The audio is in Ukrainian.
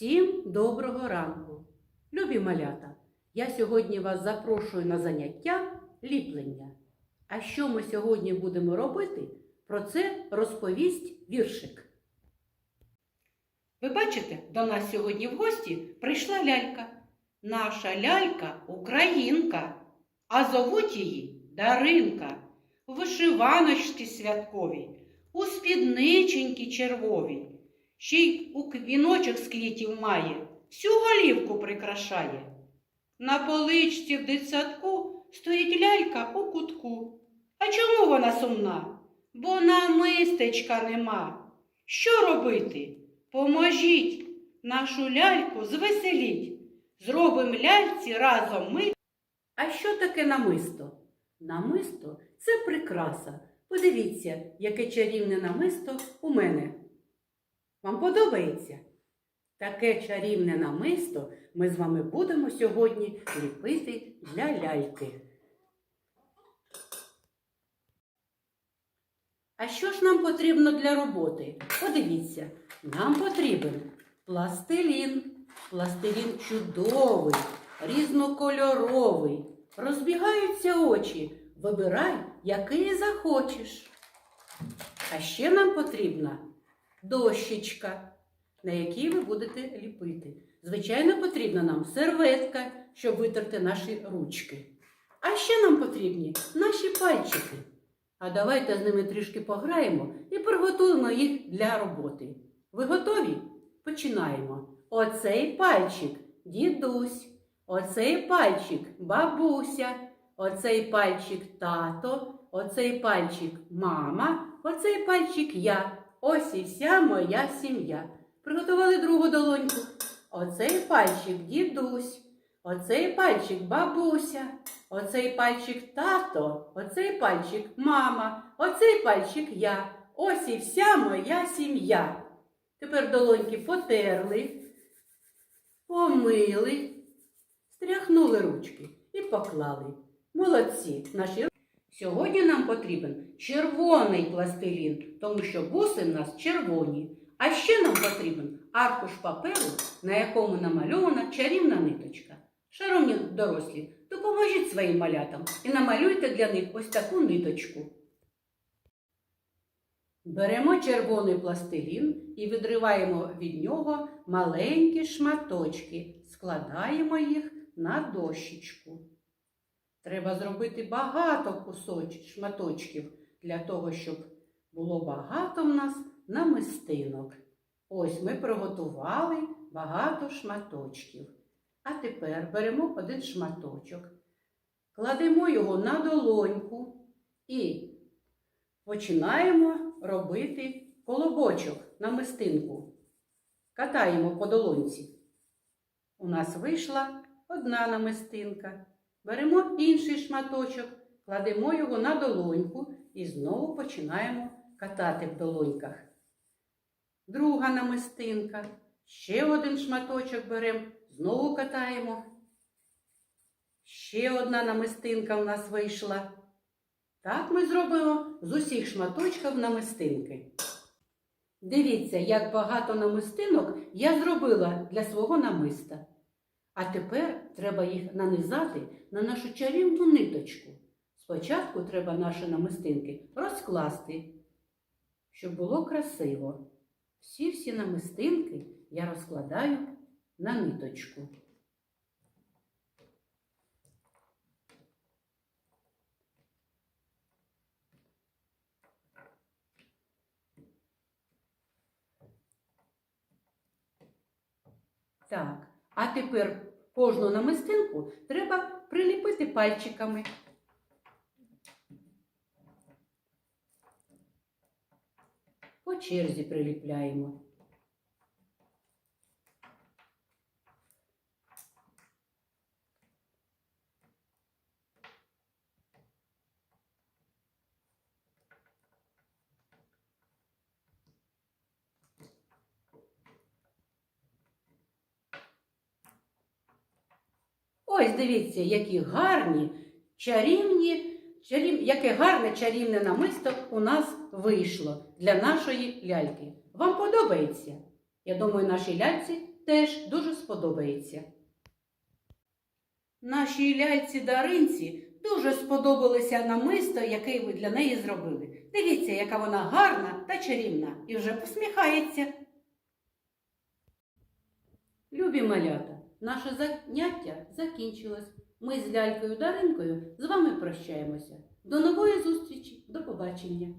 Всім доброго ранку! Любі малята! Я сьогодні вас запрошую на заняття ліплення. А що ми сьогодні будемо робити? Про це розповість віршик. Ви бачите, до нас сьогодні в гості прийшла лялька. Наша лялька українка, а зовуть її Даринка. Вишиваночці святковій, у спідниченькі червовій. Ще й у віночок з квітів має, всю голівку прикрашає. На поличці в дитсадку стоїть лялька у кутку. А чому вона сумна? Бо намистечка нема. Що робити? Поможіть нашу ляльку звеселіть. Зробим ляльці разом ми. А що таке намисто? Намисто це прикраса. Подивіться, яке чарівне намисто у мене. Вам подобається? Таке чарівне намисто ми з вами будемо сьогодні ліпити для ляльки. А що ж нам потрібно для роботи? Подивіться, нам потрібен пластилін. Пластилін чудовий, різнокольоровий. Розбігаються очі. Вибирай, який захочеш. А ще нам потрібна дощечка, на якій ви будете ліпити. Звичайно, потрібна нам серветка, щоб витерти наші ручки. А ще нам потрібні наші пальчики. А давайте з ними трішки пограємо і приготуємо їх для роботи. Ви готові? Починаємо. Оцей пальчик дідусь, оцей пальчик бабуся, оцей пальчик тато, оцей пальчик мама, оцей пальчик я. Ось і вся моя сім'я. Приготували другу долоньку. Оцей пальчик дідусь, оцей пальчик бабуся, оцей пальчик тато, оцей пальчик мама, оцей пальчик я. Ось і вся моя сім'я. Тепер долоньки потерли, помили, стряхнули ручки і поклали. Молодці, наші Сьогодні нам потрібен червоний пластилін, тому що буси в нас червоні. А ще нам потрібен аркуш паперу, на якому намальована чарівна ниточка. Шановні дорослі, допоможіть своїм малятам і намалюйте для них ось таку ниточку. Беремо червоний пластилін і відриваємо від нього маленькі шматочки, складаємо їх на дощечку. Треба зробити багато кусочків, шматочків для того, щоб було багато в нас намистинок. Ось ми приготували багато шматочків. А тепер беремо один шматочок, кладемо його на долоньку і починаємо робити колобочок намистинку. Катаємо по долонці. У нас вийшла одна намистинка. Беремо інший шматочок, кладемо його на долоньку і знову починаємо катати в долоньках. Друга намистинка. Ще один шматочок беремо, знову катаємо. Ще одна намистинка в нас вийшла. Так ми зробимо з усіх шматочків намистинки. Дивіться, як багато намистинок я зробила для свого намиста. А тепер треба їх нанизати на нашу чарівну ниточку. Спочатку треба наші намистинки розкласти, щоб було красиво. Всі-всі намистинки я розкладаю на ниточку. Так, а тепер кожну намистинку треба приліпити пальчиками. По черзі приліпляємо. Ось дивіться, які гарні, чарівні, чарів... яке гарне чарівне намисто у нас вийшло для нашої ляльки. Вам подобається? Я думаю, нашій ляльці теж дуже сподобається. Нашій ляльці Даринці дуже сподобалося намисто, яке ви для неї зробили. Дивіться, яка вона гарна та чарівна і вже посміхається. Любі малята, наше заняття закінчилось. Ми з лялькою Даринкою з вами прощаємося. До нової зустрічі, до побачення!